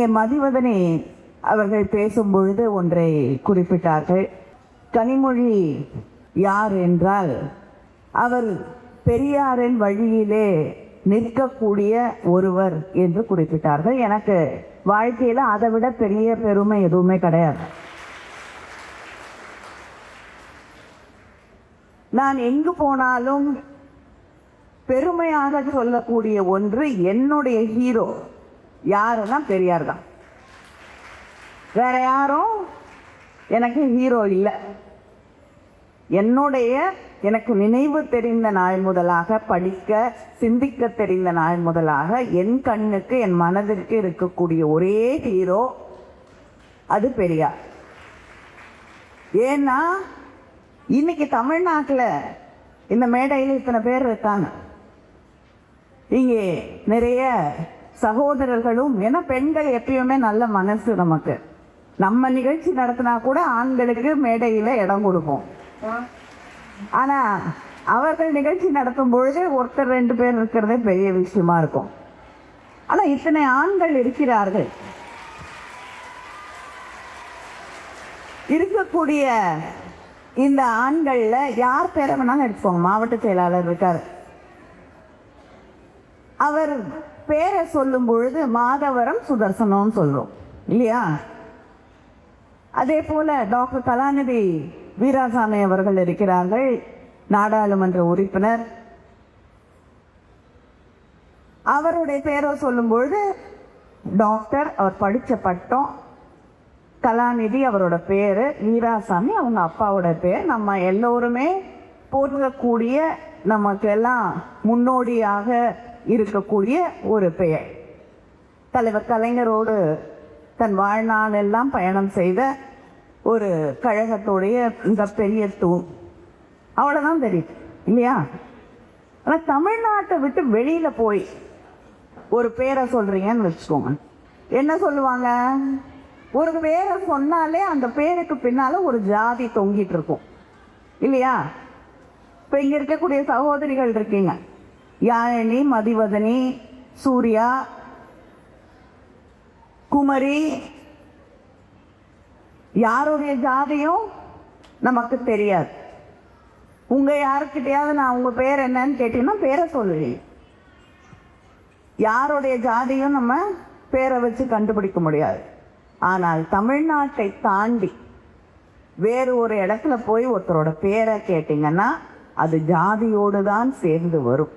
இங்கே மதிவதனே அவர்கள் பேசும் பொழுது ஒன்றை குறிப்பிட்டார்கள். கனிமொழி யார் என்றால் அவர் பெரியாரின் வழியிலே நிற்கக்கூடிய ஒருவர் என்று குறிப்பிட்டார்கள். எனக்கு வாழ்க்கையில் அதை விட பெரிய பெருமை எதுவுமே கிடையாது. நான் எங்கு போனாலும் பெருமையாக சொல்லக்கூடிய ஒன்று என்னுடைய ஹீரோ. யாருன்னா பெரியார் தான். வேற யாரும் எனக்கு ஹீரோ இல்லை. என்னுடைய எனக்கு நினைவு தெரிந்த நாள் முதலாக படிக்க சிந்திக்க தெரிந்த நாள் முதலாக என் கண்ணுக்கு என் மனதிற்கு இருக்கக்கூடிய ஒரே ஹீரோ அது பெரியார். ஏன்னா இன்னைக்கு தமிழ்நாட்டில் இந்த மேடையில் இத்தனை பேர் இருக்காங்க. இங்கே நிறைய சகோதரர்களும் ஏன்னா பெண்கள் எப்பயுமே நல்ல மனசு நமக்கு. நம்ம நிகழ்ச்சி நடத்தினா கூட ஆண்களுக்கு மேடையில் இடம் கொடுப்போம். ஆனா அவர்கள் நிகழ்ச்சி நடத்தும் பொழுது ஒருத்தர் ரெண்டு பேர் இருக்கிறதே பெரிய விஷயமா இருக்கும். ஆனா இத்தனை ஆண்கள் இருக்கிறார்கள். இருக்கக்கூடிய இந்த ஆண்கள்ல யார் பேரை வேணாலும் எடுத்துக்கோங்க மாவட்ட செயலாளர் இருக்கார். அவர் பேரை சொல்லும் பொழுது மாதவரம் சுதர்சனம்னு சொல்கிறோம் இல்லையா? அதே போல் டாக்டர் கலாநிதி வீராசாமி அவர்கள் இருக்கிறார்கள் நாடாளுமன்ற உறுப்பினர். அவருடைய பேரை சொல்லும் பொழுது டாக்டர் அவர் படித்த பட்டம் கலாநிதி அவரோட பேர் வீராசாமி அவங்க அப்பாவோட பேர். நம்ம எல்லோருமே போற்றக்கூடிய நமக்கெல்லாம் முன்னோடியாக இருக்கக்கூடிய ஒரு பெயர். தலைவர் கலைஞரோடு தன் வாழ்நாள் எல்லாம் பயணம் செய்த ஒரு கழகத்துடைய பெரிய தூண் அவ்வளோதான் தெரியும் இல்லையா? ஆனால் தமிழ்நாட்டை விட்டு வெளியில் போய் ஒரு பேரை சொல்கிறீங்கன்னு வச்சுக்கோங்க. என்ன சொல்லுவாங்க? ஒரு பேரை சொன்னாலே அந்த பேருக்கு பின்னால் ஒரு ஜாதி தொங்கிட்டு இருக்கும் இல்லையா? இப்போ இங்கே இருக்கக்கூடிய சகோதரிகள் இருக்கீங்க. யாழினி மதிவதனி சூர்யா குமரி யாருடைய ஜாதியும் நமக்கு தெரியாது. உங்கள் யாருக்கிட்டையாவது நான் உங்கள் பேர் என்னன்னு கேட்டீங்கன்னா பேரை சொல்லுவேன் யாருடைய ஜாதியும் நம்ம பேரை வச்சு கண்டுபிடிக்க முடியாது. ஆனால் தமிழ்நாட்டை தாண்டி வேறு ஒரு இடத்துல போய் ஒருத்தரோட பேரை கேட்டிங்கன்னா அது ஜாதியோடு தான் சேர்ந்து வரும்.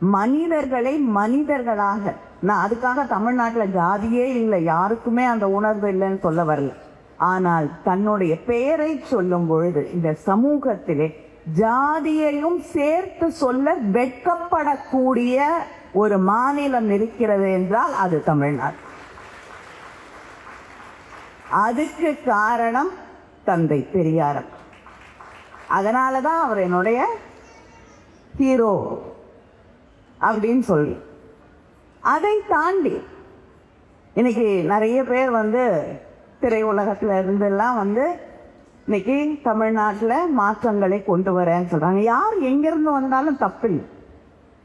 மனிதர்களை மனிதர்களாக. நான் அதுக்காக தமிழ்நாட்டில் ஜாதியே இல்லை. யாருக்குமே அந்த உணர்வு இல்லைன்னு சொல்ல வரல. ஆனால் தன்னுடைய பெயரை சொல்லும் பொழுது இந்த சமூகத்திலே ஜாதியையும் சேர்த்து சொல்ல வெட்கப்படக்கூடிய ஒரு மாநிலம் இருக்கிறது என்றால் அது தமிழ்நாடு. அதுக்கு காரணம் தந்தை பெரியாரம் அதனால தான் அவர் என்னுடைய ஹீரோ. அப்படின்னு சொல்லி. அதை தாண்டி இன்னைக்கு நிறைய பேர் வந்து திரையுலகத்தில் இருந்தெல்லாம் வந்து இன்னைக்கு தமிழ்நாட்டில் மாற்றங்களை கொண்டு வரேன்னு சொல்கிறாங்க யார் எங்கேருந்து வந்தாலும் தப்பில்லை.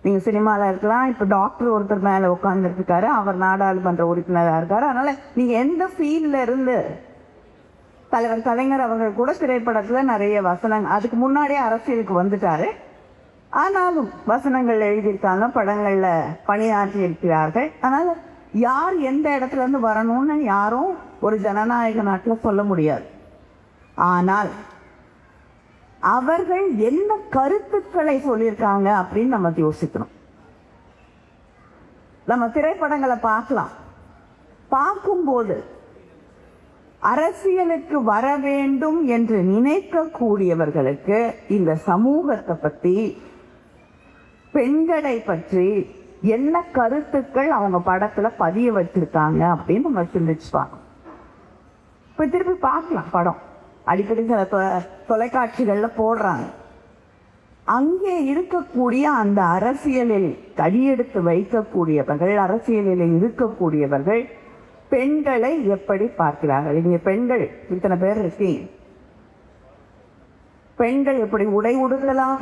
நீங்கள் சினிமாவில் இருக்கலாம் இப்போ டாக்டர் ஒருத்தர் மேலே உட்காந்துருக்காரு அவர் நாடாளுமன்ற உறுப்பினராக இருக்கார். அதனால் நீங்கள் எந்த ஃபீல்டில் இருந்து தலைவர் கலைஞர் அவர்கள் கூட திரைப்படத்தில் நிறைய வசனங்கள் அதுக்கு முன்னாடியே அரசியலுக்கு வந்துட்டார். ஆனாலும் வசனங்கள் எழுதியிருக்காங்க படங்களில் பணியாற்றி இருக்கிறார்கள் அதனால் யார் எந்த இடத்துல இருந்து வரணும்னு யாரும் ஒரு ஜனநாயக நாட்டில் சொல்ல முடியாது. ஆனால் அவர்கள் என்ன கருத்துக்களை சொல்லியிருக்காங்க அப்படின்னு நம்ம யோசிக்கணும். நம்ம திரைப்படங்களை பார்க்கலாம். பார்க்கும்போது அரசியலுக்கு வர வேண்டும் என்று நினைக்கக்கூடியவர்களுக்கு இந்த சமூகத்தை பற்றி பெண்களை பற்றி என்ன கருத்துக்கள் அவங்க படத்துல பதிய வச்சிருக்காங்க அப்படின்னு நம்ம சிந்திச்சு பார்க்கணும். இப்ப திருப்பி பார்க்கலாம் படம். அடிக்கடி சில தொ- தொலைக்காட்சிகள்ல போடுறாங்க. அங்கே இருக்கக்கூடிய அந்த அரசியலில் கடியெடுத்து வைக்கக்கூடியவர்கள் அரசியலில் இருக்கக்கூடியவர்கள் பெண்களை எப்படி பார்க்கிறார்கள்? இங்கே பெண்கள் இத்தனை பேர் இருக்கீங்க. பெண்கள் எப்படி உடை உடுத்தலாம்?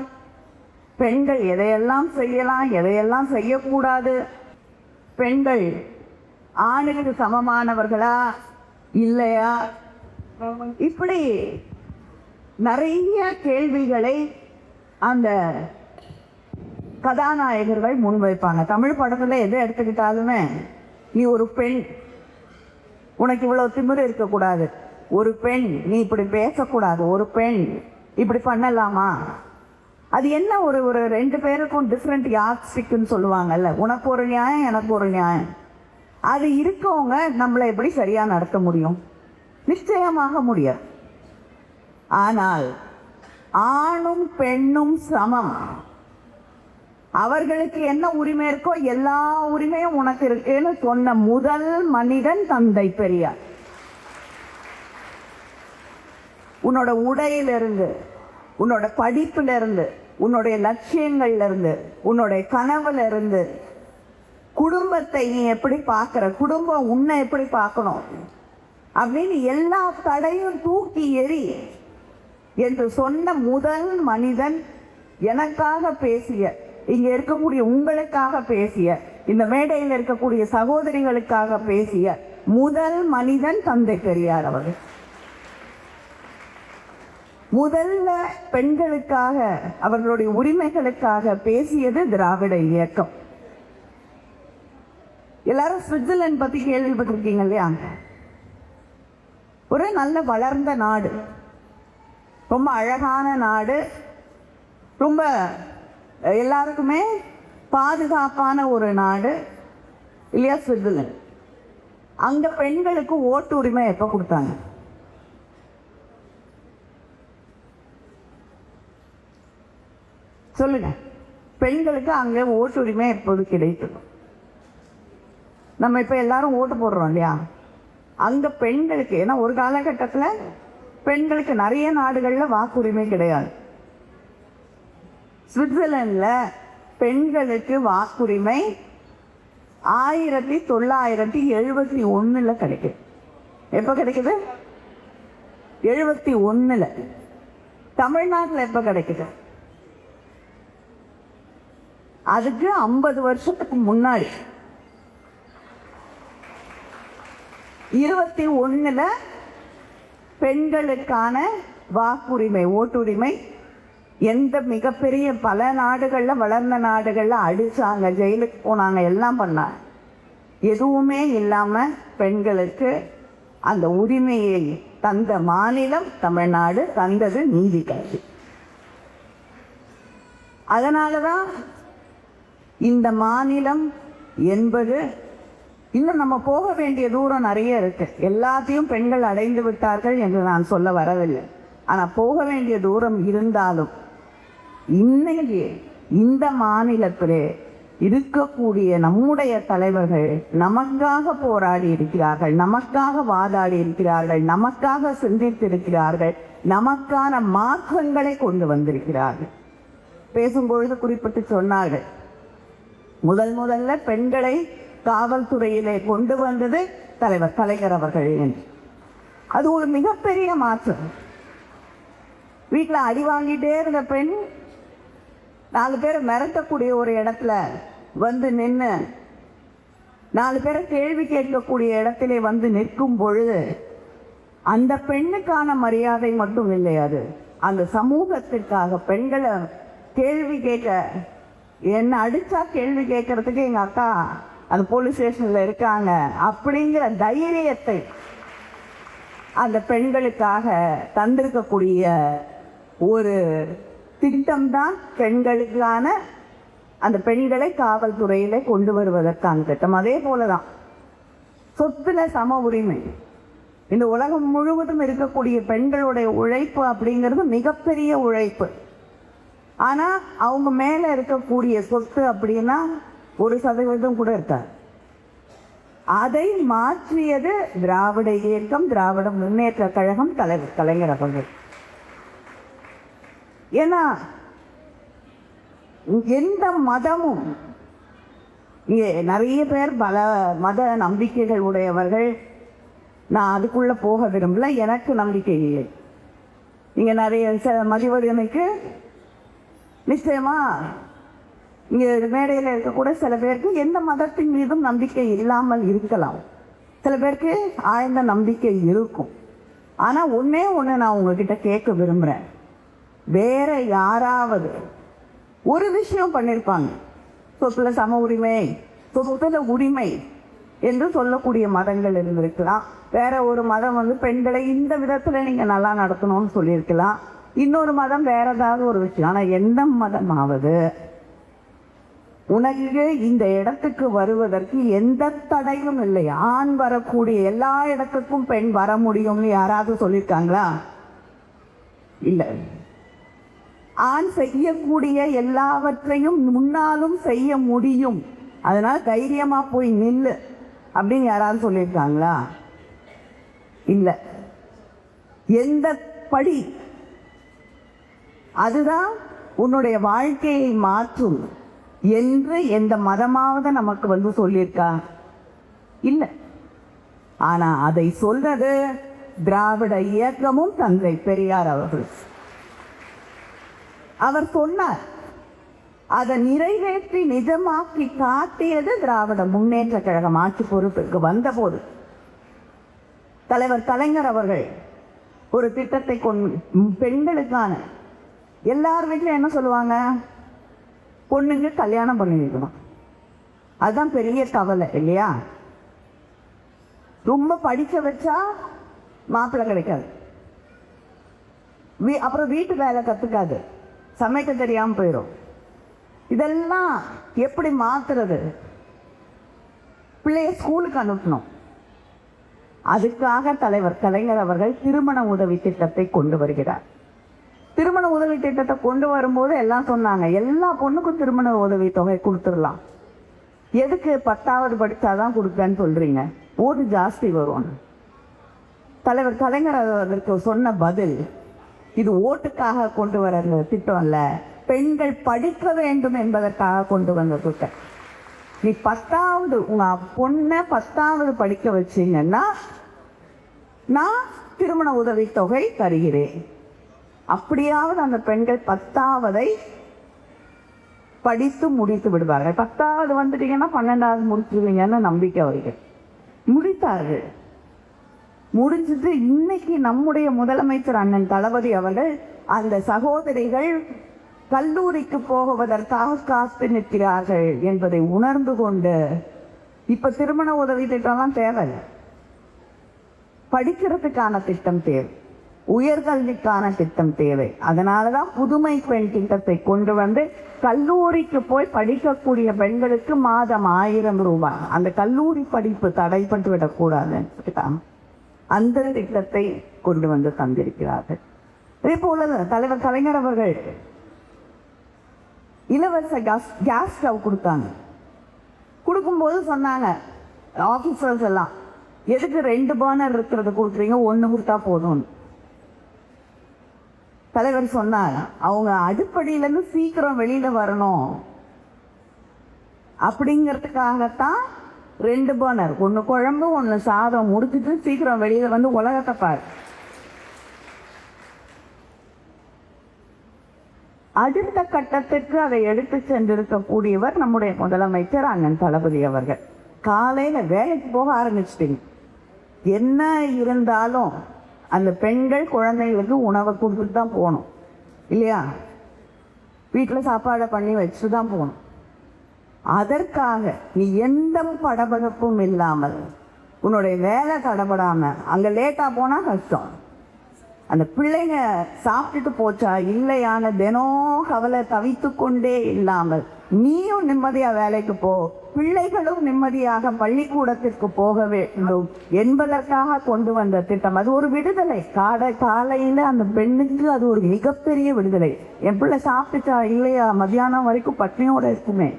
பெண்கள் எதையெல்லாம் செய்யலாம் எதையெல்லாம் செய்யக்கூடாது? பெண்கள் ஆணுக்கு சமமானவர்களா? இல்லையா? இப்படி நிறைய கேள்விகளை அந்த கதாநாயகர்கள் முன்வைப்பாங்க. தமிழ் படத்தில் எதை எடுத்துக்கிட்டாலுமே நீ ஒரு பெண் உனக்கு இவ்வளோ திமிர் இருக்கக்கூடாது. ஒரு பெண் நீ இப்படி பேசக்கூடாது. ஒரு பெண் இப்படி பண்ணலாமா? அது என்ன ஒரு ஒரு ரெண்டு பேருக்கும் டிஃப்ரெண்ட் யாஸ்டிக்குன்னு சொல்லுவாங்கல்ல? உனக்கு ஒரு நியாயம் எனக்கு ஒரு நியாயம். அது இருக்கவங்க நம்மளை எப்படி சரியாக நடத்த முடியும்? நிச்சயமாக முடியாது. ஆனால் ஆணும் பெண்ணும் சமம். அவர்களுக்கு என்ன உரிமை இருக்கோ எல்லா உரிமையும் உனக்கு இருக்குன்னு சொன்ன முதல் மனிதன் தந்தை பெரியார். உன்னோட உடையிலிருந்து உன்னோட படிப்பிலிருந்து உன்னுடைய லட்சியங்கள்லேருந்து உன்னுடைய கனவுலேருந்து குடும்பத்தை நீ எப்படி பார்க்குற குடும்பம் உன்னை எப்படி பார்க்கணும்? அப்படின்னு எல்லா தடையும் தூக்கி எறி என்று சொன்ன முதல் மனிதன் எனக்காக பேசிய இங்கே இருக்கக்கூடிய உங்களுக்காக பேசிய இந்த மேடையில் இருக்கக்கூடிய சகோதரிகளுக்காக பேசிய முதல் மனிதன் தந்தை பெரியார் அவர்கள். முதல்ல பெண்களுக்காக அவர்களுடைய உரிமைகளுக்காக பேசியது திராவிட இயக்கம். எல்லாரும் சுவிட்சர்லாந்து பத்தி கேள்விப்பட்டிருக்கீங்க இல்லையா? ஒரு நல்ல வளர்ந்த நாடு. ரொம்ப அழகான நாடு. ரொம்ப எல்லாருக்குமே பாதுகாப்பான ஒரு நாடு. இல்லையா சுவிட்சர்லாந்து? அங்க பெண்களுக்கு ஓட்டு உரிமை எப்ப கொடுத்தாங்க? சொல்லுங்க. பெண்களுக்கு அங்கே ஓட்டுரிமை எப்போது கிடைத்தது நம்ம இப்போ எல்லாரும் ஓட்டு போடுறோம் இல்லையா? அந்த பெண்களுக்கு ஏன்னா ஒரு காலகட்டத்தில் பெண்களுக்கு நிறைய நாடுகளில் வாக்குரிமை கிடையாது. சுவிட்சர்லாண்டில் பெண்களுக்கு வாக்குரிமை ஆயிரத்தி தொள்ளாயிரத்தி எழுபத்தி ஒன்றில் கிடைக்குது. எப்போ கிடைக்குது? எழுபத்தி ஒன்றில் தமிழ்நாட்டில் எப்போ கிடைக்குது? அதுக்கு ஐம்பது வருஷத்துக்கு முன்னாடி. இருபத்தி ஒன்றில் பெண்களுக்கான வாக்குரிமை ஓட்டுரிமை எந்த மிகப்பெரிய பல நாடுகளில் வளர்ந்த நாடுகளில் அடிச்சாங்க ஜெயிலுக்கு போனாங்க எல்லாம் பண்ணாங்க. எதுவுமே இல்லாமல் பெண்களுக்கு அந்த உரிமையை தந்த மாநிலம் தமிழ்நாடு தந்தது நீதி கட்சி அதனாலதான் இந்த மாநிலம் என்பது இன்னும் நம்ம போக வேண்டிய தூரம் நிறைய இருக்கு. எல்லாத்தையும் பெண்கள் அடைந்து விட்டார்கள் என்று நான் சொல்ல வரவில்லை. ஆனால் போக வேண்டிய தூரம் இருந்தாலும் இன்னைக்கு இந்த மாநிலத்திலே இருக்கக்கூடிய நம்முடைய தலைவர்கள் நமக்காக போராடி இருக்கிறார்கள் நமக்காக வாதாடி இருக்கிறார்கள் நமக்காக சிந்தித்திருக்கிறார்கள் நமக்கான மாற்றங்களை கொண்டு வந்திருக்கிறார்கள். பேசும்பொழுது குறிப்பிட்டு சொன்னார்கள் முதல் முதல்ல பெண்களை காவல்துறையிலே கொண்டு வந்தது தலைவர் கலைஞர் அவர்கள். என்று அது ஒரு மிகப்பெரிய மாற்றம். வீட்டில் அடி வாங்கிட்டே இருந்த பெண் நாலு பேரை மிரட்டக்கூடிய ஒரு இடத்துல வந்து நின்று நாலு பேரை கேள்வி கேட்கக்கூடிய இடத்திலே வந்து நிற்கும் பொழுது அந்த பெண்ணுக்கான மரியாதை மட்டும் இல்லை அது. அந்த சமூகத்திற்காக பெண்களை கேள்வி கேட்க என்னை அடித்தா கேள்வி கேட்கறதுக்கு எங்கள் அக்கா அந்த போலீஸ் ஸ்டேஷனில் இருக்காங்க அப்படிங்கிற தைரியத்தை அந்த பெண்களுக்காக தந்திருக்கக்கூடிய ஒரு திட்டம்தான் பெண்களுக்கான அந்த பெண்களை காவல்துறையில கொண்டு வருவதற்கான திட்டம். அதே போலதான் சொத்துல சம உரிமை. இந்த உலகம் முழுவதும் இருக்கக்கூடிய பெண்களுடைய உழைப்பு அப்படிங்கிறது மிகப்பெரிய உழைப்பு. ஆனால் அவங்க மேலே இருக்கக்கூடிய சொத்து அப்படின்னா ஒரு சதவீதம் கூட இருக்காது. அதை மாற்றியது திராவிட இயக்கம் திராவிட முன்னேற்ற கழகம் தலைவர் கலைஞர் அவர்கள். ஏன்னா எந்த மதமும் இங்கே நிறைய பேர் பல மத நம்பிக்கைகள் உடையவர்கள். நான் அதுக்குள்ளே போக விரும்பல. எனக்கு நம்பிக்கை இல்லை. இங்கே நிறைய ச- மதிவதனைக்கு நிச்சயமா. இங்கே மேடையில் இருக்கக்கூட சில பேருக்கு எந்த மதத்தின் மீதும் நம்பிக்கை இல்லாமல் இருக்கலாம். சில பேருக்கு ஆழ்ந்த நம்பிக்கை இருக்கும். ஆனால் ஒன்றே ஒன்று நான் உங்ககிட்ட கேட்க விரும்புகிறேன் வேற யாராவது ஒரு விஷயம் பண்ணியிருப்பாங்க சொத்தில் சம உரிமை சொத்துல உரிமை என்று சொல்லக்கூடிய மதங்கள் இருந்திருக்கலாம். வேற ஒரு மதம் வந்து பெண்களை இந்த விதத்தில் நீங்கள் நல்லா நடத்தணும்னு சொல்லியிருக்கலாம். இன்னொரு மதம் வேற ஏதாவது ஒரு விஷயம். ஆனால் எந்த மதமாவது உனக்கு இந்த இடத்துக்கு வருவதற்கு எந்த தடையும் இல்லை. ஆண் வரக்கூடிய எல்லா இடத்துக்கும் பெண் வர முடியும்னு யாராவது சொல்லியிருக்காங்களா? இல்லை. ஆண் செய்யக்கூடிய எல்லாவற்றையும் முன்னாலும் செய்ய முடியும். அதனால் தைரியமாக போய் நில்லு அப்படின்னு யாராவது சொல்லியிருக்காங்களா? இல்லை. எந்த படி அதுதான் உன்னுடைய வாழ்க்கையை மாற்றும் என்று எந்த மதமாவது நமக்கு வந்து சொல்லியிருக்கா? இல்லை. ஆனால் அதை சொல்றது திராவிட இயக்கமும் தந்தை பெரியார் அவர்கள். அவர் சொன்னார் அதை நிறைவேற்றி நிஜமாக்கி காட்டியது திராவிட முன்னேற்ற கழகம் ஆட்சி பொறுப்பிற்கு வந்தபோது. தலைவர் கலைஞர் அவர்கள் ஒரு திட்டத்தை கொண்டு பெண்களுக்கான எல்லார் வீட்டிலும் என்ன சொல்லுவாங்க? பொண்ணுங்க கல்யாணம் பண்ணி வைக்கணும் அதுதான் பெரிய கவலை இல்லையா? ரொம்ப படிக்க வச்சா மாப்பிள்ளை கிடைக்காது. வீ அப்புறம் வீட்டு வேலை கற்றுக்காது சமைக்க தெரியாமல் போயிடும் இதெல்லாம் எப்படி மாத்துறது? பிள்ளைய ஸ்கூலுக்கு அனுப்பணும். அதுக்காக தலைவர் கலைஞர் அவர்கள் திருமண உதவி திட்டத்தை கொண்டு வருகிறார். திருமண உதவி திட்டத்தை கொண்டு வரும்போது எல்லாம் சொன்னாங்க. எல்லா பொண்ணுக்கும் திருமண உதவி தொகை கொடுத்துடலாம். எதுக்கு பத்தாவது படித்தாதான் கொடுப்பேன்னு சொல்கிறீங்க ஓட்டு ஜாஸ்தி வரும். தலைவர் கலைஞர் அவர்களுக்கு சொன்ன பதில் இது ஓட்டுக்காக கொண்டு வர திட்டம் அல்ல. பெண்கள் படிக்க வேண்டும் என்பதற்காக கொண்டு வந்த திட்டம். நீ பத்தாவது உங்கள் பொண்ணை பத்தாவது படிக்க வச்சிங்கன்னா நான் திருமண உதவித்தொகை தருகிறேன். அப்படியாவது அந்த பெண்கள் பத்தாவதை படித்து முடித்து விடுவார்கள். பத்தாவது வந்துட்டீங்கன்னா பன்னெண்டாவது முடிச்சிருவீங்கன்னு நம்பிக்கை அவர்கள். முடித்தார்கள். முடிஞ்சது இன்னைக்கு நம்முடைய முதலமைச்சர் அண்ணன் தளபதி அவர்கள் அந்த சகோதரிகள் கல்லூரிக்கு போகுவதற்காக காத்து நிற்கிறார்கள் என்பதை உணர்ந்து கொண்டு இப்ப திருமண உதவி திட்டம்லாம் தேவை படிக்கிறதுக்கான திட்டம் தேவை. உயர்கல்விக்கான திட்டம் தேவை. அதனாலதான் புதுமை பெண் திட்டத்தை கொண்டு வந்து கல்லூரிக்கு போய் படிக்கக்கூடிய பெண்களுக்கு மாதம் ஆயிரம் ரூபாய். அந்த கல்லூரி படிப்பு தடைப்பட்டு விடக்கூடாதுன்னு அந்த திட்டத்தை கொண்டு வந்து தந்திருக்கிறார்கள். அதே போல தலைவர் கலைஞர் அவர்கள் இலவச கேஸ் கேஸ் ஸ்டவ் கொடுத்தாங்க. கொடுக்கும்போது சொன்னாங்க ஆஃபீஸர்ஸ் எல்லாம் எதுக்கு ரெண்டு பேர்னர் இருக்கிறத கொடுக்குறீங்க? ஒன்று கொடுத்தா போதும்னு. தலைவர் சொன்னார் அவங்க அடிப்படையிலேருந்து சீக்கிரம் வெளியில் வரணும். அப்படிங்கிறதுக்காகத்தான் ரெண்டு பர்னர் ஒன்று குழம்பு ஒன்று சாதம் முடிச்சிட்டு சீக்கிரம் வெளியில் வந்து உலகத்தை பார். அடுத்த கட்டத்திற்கு அதை எடுத்து சென்றிருக்கக்கூடியவர் நம்முடைய முதலமைச்சர் அண்ணன் தளபதி அவர்கள். காலையில் வேலைக்கு போக ஆரம்பிச்சிட்டீங்க. என்ன இருந்தாலும் அந்த பெண்கள் குழந்தைகளுக்கு உணவை கொடுத்துட்டு தான் போகணும். இல்லையா? வீட்டில் சாப்பாடை பண்ணி வச்சுட்டு தான் போகணும். அதற்காக நீ எந்த படபடப்பும் இல்லாமல் உன்னுடைய வேலை தடபடாமல் அங்கே லேட்டாக போனால் கஷ்டம். அந்த பிள்ளைங்க சாப்பிட்டுட்டு போச்சா இல்லையான தினம் கவலை தவித்து கொண்டே இல்லாமல் நீயும் நிம்மதியா வேலைக்கு போ. பிள்ளைகளும் நிம்மதியாக பள்ளிக்கூடத்திற்கு போக வேண்டும் என்பதற்காக கொண்டு வந்த திட்டம். அது ஒரு விடுதலை. காலை காலையில அந்த பெண்ணுக்கு அது ஒரு மிகப்பெரிய விடுதலை. என் பிள்ளை சாப்பிட்டுச்சா இல்லையா? மத்தியானம் வரைக்கும் பட்னியோட இருக்குமே.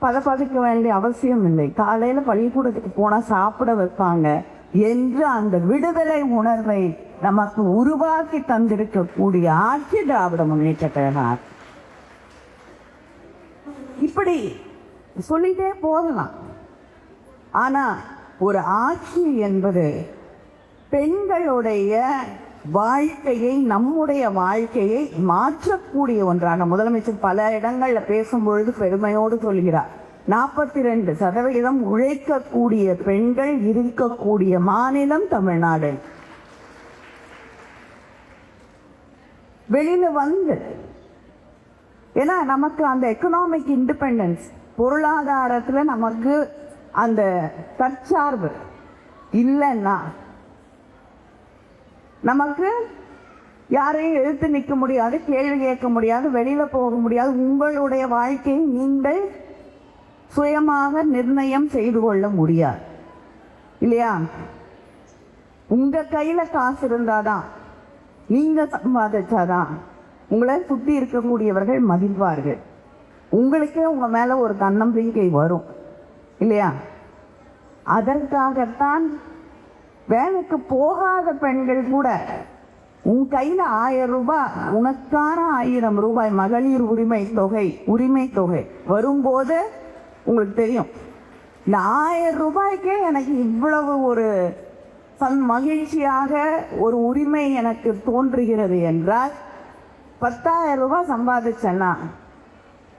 பதப்பதிக்க வேண்டிய அவசியம் இல்லை. காலையில பள்ளிக்கூடத்துக்கு போனா சாப்பிட வைப்பாங்க என்று அந்த விடுதலை உணர்வை நமக்கு உருவாக்கி தந்திருக்கக்கூடிய ஆட்சி திராவிட முன்னேற்ற கழகம் இப்படி சொல்லிட்டே போகலாம். ஆனால் ஒரு ஆட்சி என்பது பெண்களுடைய வாழ்க்கையை நம்முடைய வாழ்க்கையை மாற்றக்கூடிய ஒன்றாக. முதலமைச்சர் பல இடங்களில் பேசும்பொழுது பெருமையோடு சொல்கிறார் நாற்பத்தி ரெண்டு சதவிகிதம் உழைக்கக்கூடிய பெண்கள் இருக்கக்கூடிய மாநிலம் தமிழ்நாடு. வெளியில வந்து ஏன்னா நமக்கு அந்த எக்கனாமிக் இண்டிபெண்டன்ஸ் பொருளாதாரத்தில் நமக்கு அந்த தற்சார்பு இல்லைன்னா நமக்கு யாரையும் எழுத்து நிற்க முடியாது கேள்வி கேட்க முடியாது வெளியில் போக முடியாது. உங்களுடைய வாழ்க்கையை நீங்கள் சுயமாக நிர்ணயம் செய்து கொள்ள முடியாது. இல்லையா? உங்கள் கையில் காசு இருந்தாதான் நீங்கள் சம்பாதிச்சாதான் உங்களை சுற்றி இருக்கக்கூடியவர்கள் மதிப்பார்கள் உங்களுக்கே உங்கள் மேலே ஒரு தன்னம்பிக்கை வரும். இல்லையா? அதற்காகத்தான் வேலைக்கு போகாத பெண்கள் கூட உன் கையில் ஆயிரம் ரூபாய் உனக்கான ஆயிரம் ரூபாய் மகளிர் உரிமை தொகை உரிமை தொகை வரும்போது உங்களுக்கு தெரியும். இந்த ஆயிரம் ரூபாய்க்கே எனக்கு இவ்வளவு ஒரு சன் மகிழ்ச்சியாக ஒரு உரிமை எனக்கு தோன்றுகிறது என்றால் பத்தாயிரம் ரூபாய் சம்பாதிச்சேன்னா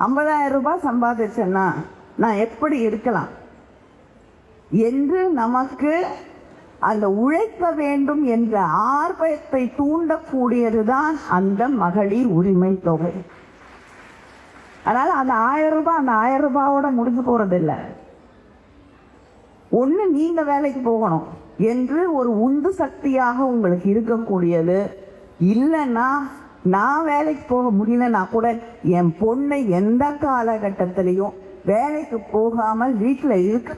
ஐம்பதாயிரம் ரூபாய் சம்பாதிச்சேன்னா நான் எப்படி இருக்கலாம்? என்று நமக்கு அந்த உழைக்க வேண்டும் என்ற ஆர்வத்தை தூண்டக்கூடியதுதான் அந்த மகளிர் உரிமை தொகை. அதனால் அந்த ஆயிரம் ரூபாய் அந்த ஆயிரம் ரூபாயோட முடிஞ்சு போகிறதில்ல ஒன்று நீங்கள் வேலைக்கு போகணும் என்று ஒரு உந்து சக்தியாக உங்களுக்கு இருக்கக்கூடியது. இல்லைன்னா நான் வேலைக்கு போக முடியலன்னா கூட என் பொண்ணை எந்த காலகட்டத்திலையும் வேலைக்கு போகாமல் வீட்டில் இருக்க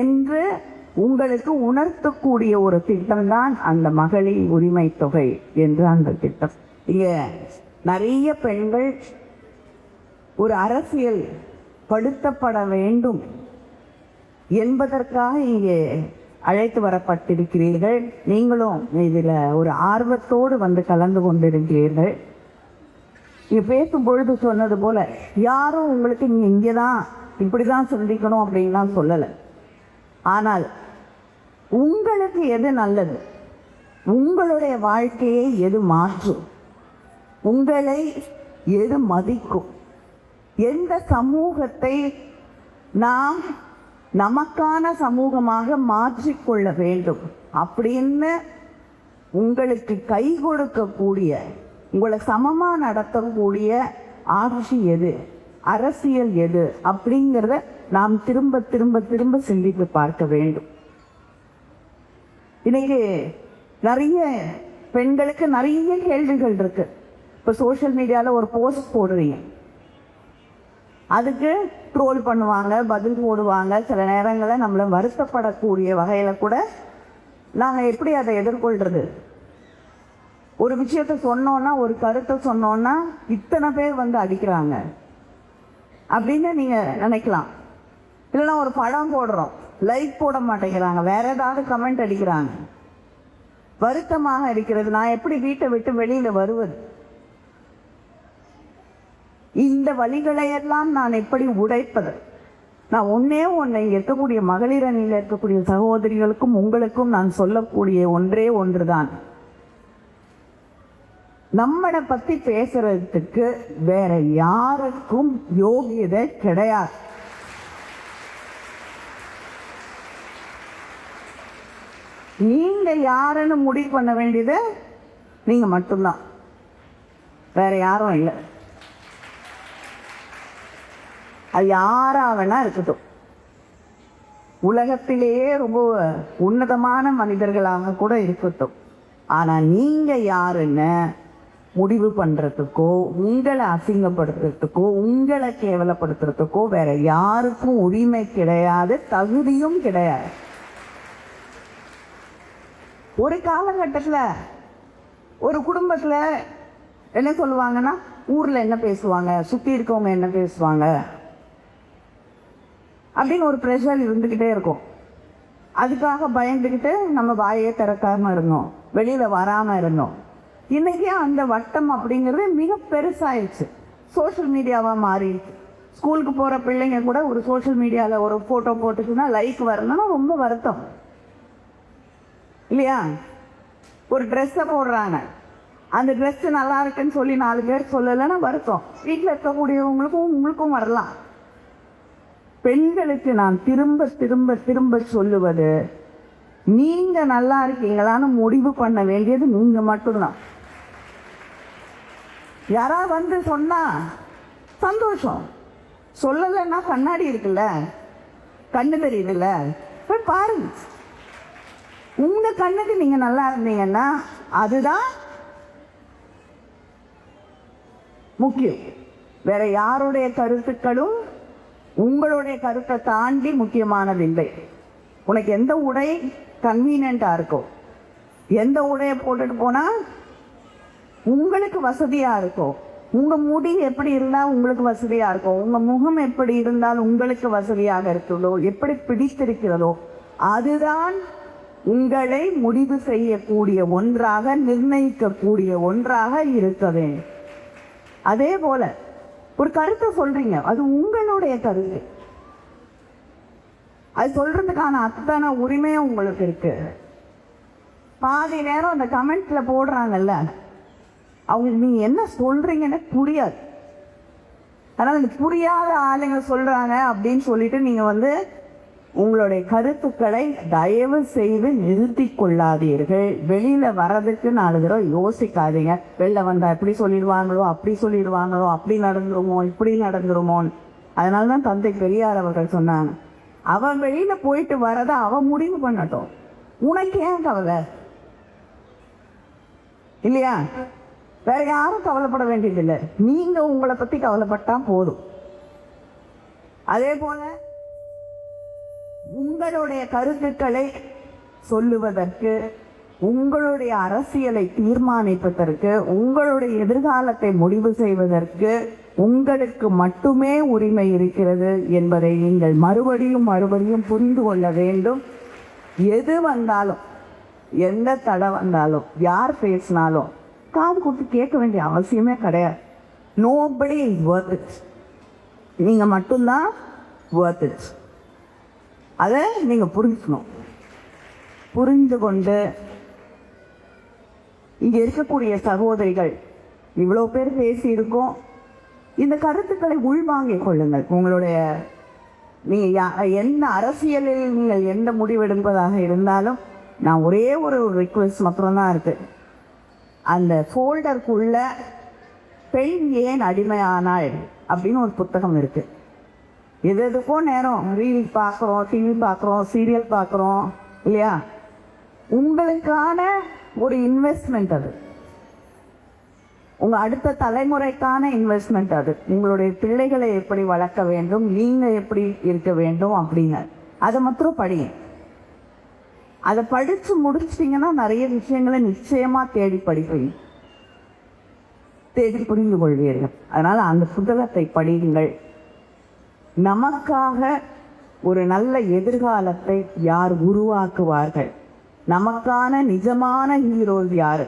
என்று உங்களுக்கு உணர்த்தக்கூடிய ஒரு திட்டம்தான் அந்த மகளிர் உரிமை தொகை என்று அந்த திட்டம். இங்கே நிறைய பெண்கள் ஒரு அரசியல் படுத்தப்பட வேண்டும் என்பதற்காக இங்கே அழைத்து வரப்பட்டிருக்கிறீர்கள். நீங்களும் இதில் ஒரு ஆர்வத்தோடு வந்து கலந்து கொண்டிருக்கிறீர்கள். நீங்கள் பேசும் பொழுது சொன்னது போல் யாரும் உங்களுக்கு நீங்கள் இங்கே தான் இப்படி தான் சிந்திக்கணும் அப்படின்லாம் சொல்லலை. ஆனால் உங்களுக்கு எது நல்லது? உங்களுடைய வாழ்க்கையை எது மாற்றும்? உங்களை எது மதிக்கும்? எந்த சமூகத்தை நாம் நமக்கான சமூகமாக மாற்றிக்கொள்ள வேண்டும். அப்படின்னு உங்களுக்கு கை கொடுக்கக்கூடிய உங்களை சமமாக நடத்தக்கூடிய ஆட்சி எது? அரசியல் எது? அப்படிங்கிறத நாம் திரும்ப திரும்ப திரும்ப சிந்தித்து பார்க்க வேண்டும். இன்னைக்கு நிறைய பெண்களுக்கு நிறைய கேள்விகள் இருக்கு. இப்போ சோஷியல் மீடியாவில் ஒரு போஸ்ட் போடுறீங்க. அதுக்கு ட்ரோல் பண்ணுவாங்க பதில் போடுவாங்க. சில நேரங்களில் நம்மளை வருத்தப்படக்கூடிய வகையில் கூட நாங்கள் எப்படி அதை எதிர்கொள்கிறது ஒரு விஷயத்த சொன்னோன்னா ஒரு கருத்தை சொன்னோன்னா இத்தனை பேர் வந்து அடிக்கிறாங்க. அப்படின்னு நீங்கள் நினைக்கலாம். இல்லைன்னா ஒரு படம் போடுறோம். லைக் போட மாட்டேங்கிறாங்க. வேற ஏதாவது கமெண்ட் அடிக்கிறாங்க. வருத்தமாக இருக்கிறது. நான் எப்படி வீட்டை விட்டு வெளியில் வருவது? இந்த வழிகளையெல்லாம் நான் எப்படி உடைப்பது? நான் ஒன்றே ஒன்றை இங்கே இருக்கக்கூடிய மகளிர் அணியில் இருக்கக்கூடிய சகோதரிகளுக்கும் உங்களுக்கும் நான் சொல்லக்கூடிய ஒன்றே ஒன்று தான் நம்மளை பற்றி பேசுறதுக்கு வேற யாருக்கும் யோகியதை கிடையாது. நீங்க யாருன்னு முடிவு பண்ண வேண்டியது நீங்க மட்டும்தான். வேற யாரும் இல்லை. அது யாராக வேணா இருக்கட்டும். உலகத்திலேயே ரொம்ப உன்னதமான மனிதர்களாக கூட இருக்கட்டும். ஆனால் நீங்கள் யாருன்னு முடிவு பண்ணுறதுக்கோ உங்களை அசிங்கப்படுத்துறதுக்கோ உங்களை கேவலப்படுத்துறதுக்கோ வேற யாருக்கும் உரிமை கிடையாது தகுதியும் கிடையாது. ஒரு காலகட்டத்தில் ஒரு குடும்பத்தில் என்ன சொல்லுவாங்கன்னா ஊரில் என்ன பேசுவாங்க சுற்றி இருக்கவங்க என்ன பேசுவாங்க? அப்படின்னு ஒரு ப்ரெஷர் இருந்துக்கிட்டே இருக்கும். அதுக்காக பயந்துக்கிட்டு நம்ம வாயே திறக்காம இருந்தோம். வெளியில் வராமல் இருந்தோம். இன்றைக்கே அந்த வட்டம் அப்படிங்கிறது மிக பெருசாயிடுச்சு. சோஷியல் மீடியாவாக மாறிடுச்சு. ஸ்கூலுக்கு போகிற பிள்ளைங்க கூட ஒரு சோஷியல் மீடியாவில் ஒரு ஃபோட்டோ போட்டுச்சுன்னா லைக் வரணும்னா ரொம்ப வருத்தம். இல்லையா? ஒரு ட்ரெஸ்ஸை போடுறாங்க. அந்த ட்ரெஸ் நல்லா இருக்குன்னு சொல்லி நாலு பேர் சொல்லலைன்னா வருத்தம். வீட்டில் இருக்கக்கூடியவங்களுக்கும் உங்களுக்கும் வரலாம். பெண்களுக்கு நான் திரும்ப திரும்ப திரும்ப சொல்லுவது நீங்க நல்லா இருக்கீங்களான்னு முடிவு பண்ண வேண்டியது நீங்க மட்டும்தான். யாராவது வந்து சொன்னா சந்தோஷம். சொல்லலைன்னா கண்ணாடி இருக்குல்ல? கண்ணு தெரியுதுல்ல? போய் பாருங்க. உங்க கண்ணுக்கு நீங்க நல்லா இருந்தீங்கன்னா அதுதான் முக்கியம். வேற யாருடைய கருத்துக்களும் உங்களுடைய கருத்தை தாண்டி முக்கியமானதில்லை. உனக்கு எந்த உடை கன்வீனியண்ட்டாக இருக்கோ எந்த உடையை போட்டுட்டு போனால் உங்களுக்கு வசதியாக இருக்கும் உங்கள் முடி எப்படி இருந்தால் உங்களுக்கு வசதியாக இருக்கும் உங்கள் முகம் எப்படி இருந்தால் உங்களுக்கு வசதியாக இருக்கிறதோ எப்படி பிடித்திருக்கிறதோ அதுதான் உங்களை முடிவு செய்யக்கூடிய ஒன்றாக நிர்ணயிக்கக்கூடிய ஒன்றாக இருக்க வேண்டும். அதே போல ஒரு கருத்தை சொல்றீங்க. அது உங்களுடைய கருத்து. அது சொல்றதுக்கான அத்தனை உரிமையும் உங்களுக்கு இருக்கு. பாதி நேரம் அந்த கமெண்ட்ல போடுறாங்கல்ல. அவங்களுக்கு நீங்க என்ன சொல்றீங்கன்னு புரியாது. அதனால இந்த புரியாத ஆளுங்க சொல்றாங்க அப்படின்னு சொல்லிட்டு நீங்க வந்து உங்களுடைய கருத்துக்களை தயவு செய்து நிறுத்தி கொள்ளாதீர்கள் வெளியில வர்றதுக்கு நாலு தடவை யோசிக்காதீங்க. வெளில வந்தா இப்படி சொல்லிடுவாங்களோ அப்படி சொல்லிடுவாங்களோ அப்படி நடந்துருமோ இப்படி நடந்துருமோ அதனால தான் தந்தை பெரியார் அவர்கள் சொன்னாங்க. அவன் வெளியில போயிட்டு வரதை அவன் முடிவு பண்ணட்டும். உனக்கு ஏன் கவலை? இல்லையா? வேற யாரும் கவலைப்பட வேண்டியதில்லை. நீங்க உங்களை பத்தி கவலைப்பட்டா போதும். அதே போல உங்களுடைய கருத்துக்களை சொல்லுவதற்கு உங்களுடைய அரசியலை தீர்மானிப்பதற்கு உங்களுடைய எதிர்காலத்தை முடிவு செய்வதற்கு உங்களுக்கு மட்டுமே உரிமை இருக்கிறது என்பதை நீங்கள் மறுபடியும் மறுபடியும் புரிந்து கொள்ள வேண்டும். எது வந்தாலும் எந்த தடை வந்தாலும் யார் பேசினாலும் காது கொடுத்து கேட்க வேண்டிய அவசியமே கிடையாது. நோபடி இஸ் நீங்கள் மட்டும்தான் worth அதை நீங்கள் புரிஞ்சுக்கணும். புரிந்து கொண்டு இங்கே இருக்கக்கூடிய சகோதரிகள் இவ்வளோ பேர் பேசியிருக்கோம். இந்த கருத்துக்களை உள்வாங்கிக் கொள்ளுங்கள். உங்களுடைய நீங்கள் என்ன அரசியலில் நீங்கள் எந்த முடிவெடுப்பதாக இருந்தாலும் நான் ஒரே ஒரு ரிக்வெஸ்ட் மாத்திரம்தான் இருக்குது அந்த ஃபோல்டருக்குள்ள பெண் ஏன் அடிமையானாள்? அப்படின்னு ஒரு புத்தகம் இருக்குது எது எதுக்கும் நேரம். ரீல் பார்க்குறோம் டிவி பார்க்குறோம் சீரியல் பார்க்குறோம் இல்லையா? உங்களுக்கான ஒரு இன்வெஸ்ட்மெண்ட் அது. உங்கள் அடுத்த தலைமுறைக்கான இன்வெஸ்ட்மெண்ட் அது. உங்களுடைய பிள்ளைகளை எப்படி வளர்க்க வேண்டும் நீங்கள் எப்படி இருக்க வேண்டும் அப்படின்னு. அதை மாத்திரம் படியும் அதை படித்து முடிச்சிட்டிங்கன்னா நிறைய விஷயங்களை நிச்சயமாக தேடி படிப்பீங்க. தேடி புரிந்து கொள்வீர்கள். அதனால் அந்த புத்தகத்தை படியுங்கள். நமக்காக ஒரு நல்ல எதிர்காலத்தை யார் உருவாக்குவார்கள்? நமக்கான நிஜமான ஹீரோஸ் யார்?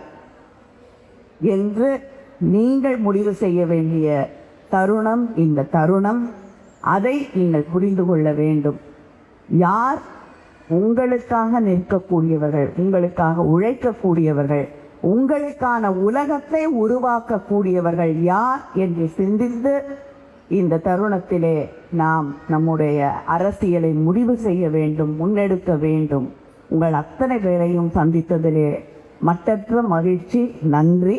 என்று நீங்கள் முடிவு செய்ய வேண்டிய தருணம் இந்த தருணம். அதை நீங்கள் புரிந்து கொள்ள வேண்டும். யார் உங்களுக்காக நிற்கக்கூடியவர்கள் உங்களுக்காக உழைக்கக்கூடியவர்கள் உங்களுக்கான உலகத்தை உருவாக்கக்கூடியவர்கள் யார் என்று சிந்தித்து இந்த தருணத்திலே நாம் நம்முடைய அரசியலை முடிவு செய்ய வேண்டும் முன்னெடுக்க வேண்டும். உங்கள் அத்தனை பேரையும் சந்தித்ததிலே மற்றற்ற மகிழ்ச்சி. நன்றி.